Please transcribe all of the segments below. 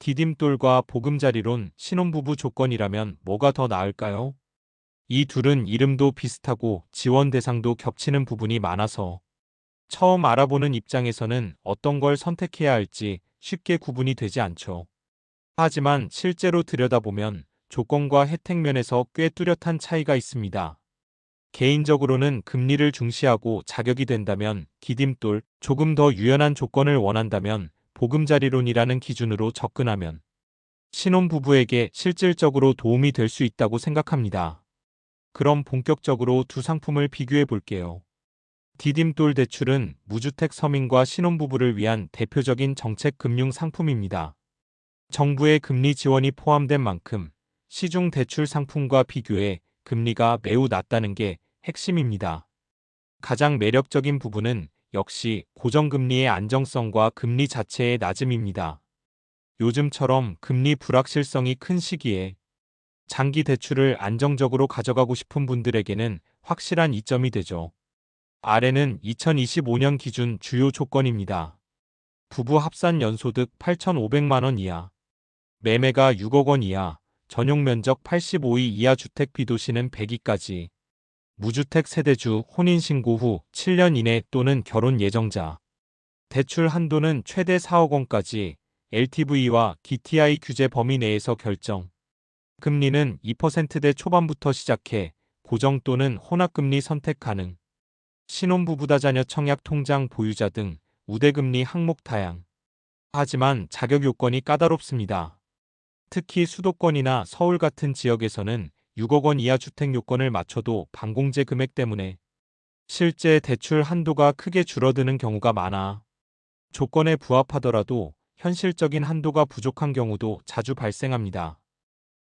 디딤돌과 보금자리론 신혼부부 조건이라면 뭐가 더 나을까요? 이 둘은 이름도 비슷하고 지원 대상도 겹치는 부분이 많아서 처음 알아보는 입장에서는 어떤 걸 선택해야 할지 쉽게 구분이 되지 않죠. 하지만 실제로 들여다보면 조건과 혜택 면에서 꽤 뚜렷한 차이가 있습니다. 개인적으로는 금리를 중시하고 자격이 된다면 기딤돌, 조금 더 유연한 조건을 원한다면 보금자리론이라는 기준으로 접근하면 신혼부부에게 실질적으로 도움이 될 수 있다고 생각합니다. 그럼 본격적으로 두 상품을 비교해 볼게요. 디딤돌 대출은 무주택 서민과 신혼부부를 위한 대표적인 정책 금융 상품입니다. 정부의 금리 지원이 포함된 만큼 시중 대출 상품과 비교해 금리가 매우 낮다는 게 핵심입니다. 가장 매력적인 부분은 역시 고정금리의 안정성과 금리 자체의 낮음입니다. 요즘처럼 금리 불확실성이 큰 시기에 장기 대출을 안정적으로 가져가고 싶은 분들에게는 확실한 이점이 되죠. 아래는 2025년 기준 주요 조건입니다. 부부 합산 연소득 8,500만원 이하, 매매가 6억 원 이하, 전용 면적 85이 이하 주택 비도시는 100이까지, 무주택 세대주 혼인신고 후 7년 이내 또는 결혼 예정자, 대출 한도는 최대 4억 원까지 LTV와 DTI 규제 범위 내에서 결정, 금리는 2%대 초반부터 시작해 고정 또는 혼합금리 선택 가능, 신혼부부 다 자녀 청약 통장 보유자 등 우대금리 항목 다양. 하지만 자격 요건이 까다롭습니다. 특히 수도권이나 서울 같은 지역에서는 6억 원 이하 주택 요건을 맞춰도 반공제 금액 때문에 실제 대출 한도가 크게 줄어드는 경우가 많아 조건에 부합하더라도 현실적인 한도가 부족한 경우도 자주 발생합니다.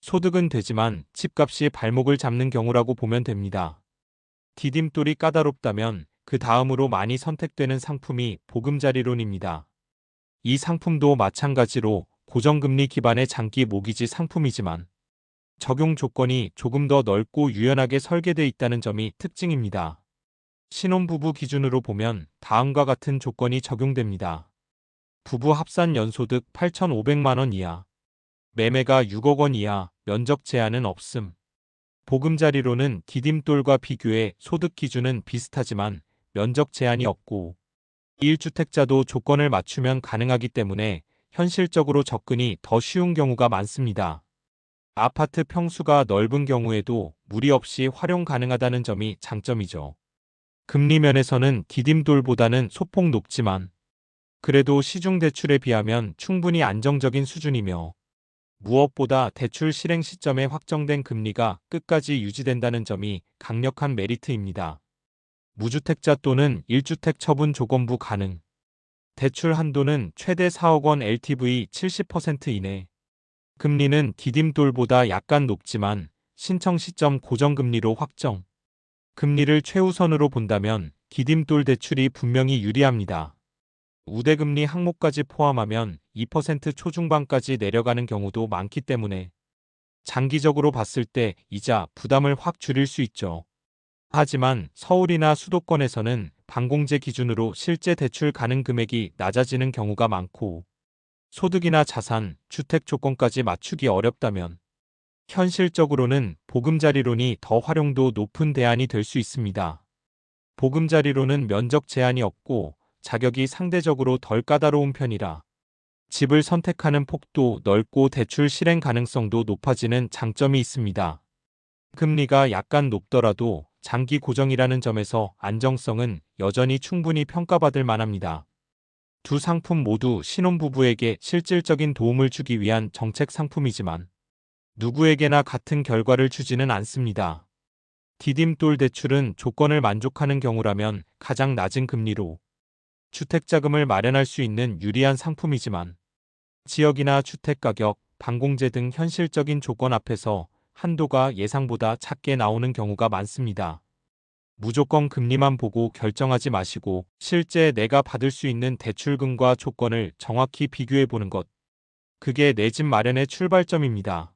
소득은 되지만 집값이 발목을 잡는 경우라고 보면 됩니다. 디딤돌이 까다롭다면 그 다음으로 많이 선택되는 상품이 보금자리론입니다. 이 상품도 마찬가지로 고정금리 기반의 장기 모기지 상품이지만 적용 조건이 조금 더 넓고 유연하게 설계되어 있다는 점이 특징입니다. 신혼부부 기준으로 보면 다음과 같은 조건이 적용됩니다. 부부 합산 연소득 8,500만원 이하, 매매가 6억 원 이하, 면적 제한은 없음. 보금자리로는 디딤돌과 비교해 소득 기준은 비슷하지만 면적 제한이 없고 1주택자도 조건을 맞추면 가능하기 때문에 현실적으로 접근이 더 쉬운 경우가 많습니다. 아파트 평수가 넓은 경우에도 무리 없이 활용 가능하다는 점이 장점이죠. 금리 면에서는 디딤돌보다는 소폭 높지만 그래도 시중 대출에 비하면 충분히 안정적인 수준이며 무엇보다 대출 실행 시점에 확정된 금리가 끝까지 유지된다는 점이 강력한 메리트입니다. 무주택자 또는 1주택 처분 조건부 가능. 대출 한도는 최대 4억 원 LTV 70% 이내. 금리는 디딤돌보다 약간 높지만 신청 시점 고정금리로 확정. 금리를 최우선으로 본다면 디딤돌 대출이 분명히 유리합니다. 우대금리 항목까지 포함하면 2% 초중반까지 내려가는 경우도 많기 때문에 장기적으로 봤을 때 이자 부담을 확 줄일 수 있죠. 하지만 서울이나 수도권에서는 반공제 기준으로 실제 대출 가능 금액이 낮아지는 경우가 많고 소득이나 자산, 주택 조건까지 맞추기 어렵다면 현실적으로는 보금자리론이 더 활용도 높은 대안이 될 수 있습니다. 보금자리론은 면적 제한이 없고 자격이 상대적으로 덜 까다로운 편이라 집을 선택하는 폭도 넓고 대출 실행 가능성도 높아지는 장점이 있습니다. 금리가 약간 높더라도 장기 고정이라는 점에서 안정성은 여전히 충분히 평가받을 만합니다. 두 상품 모두 신혼부부에게 실질적인 도움을 주기 위한 정책 상품이지만 누구에게나 같은 결과를 주지는 않습니다. 디딤돌 대출은 조건을 만족하는 경우라면 가장 낮은 금리로 주택자금을 마련할 수 있는 유리한 상품이지만 지역이나 주택가격, 방공제 등 현실적인 조건 앞에서 한도가 예상보다 작게 나오는 경우가 많습니다. 무조건 금리만 보고 결정하지 마시고 실제 내가 받을 수 있는 대출금과 조건을 정확히 비교해 보는 것. 그게 내 집 마련의 출발점입니다.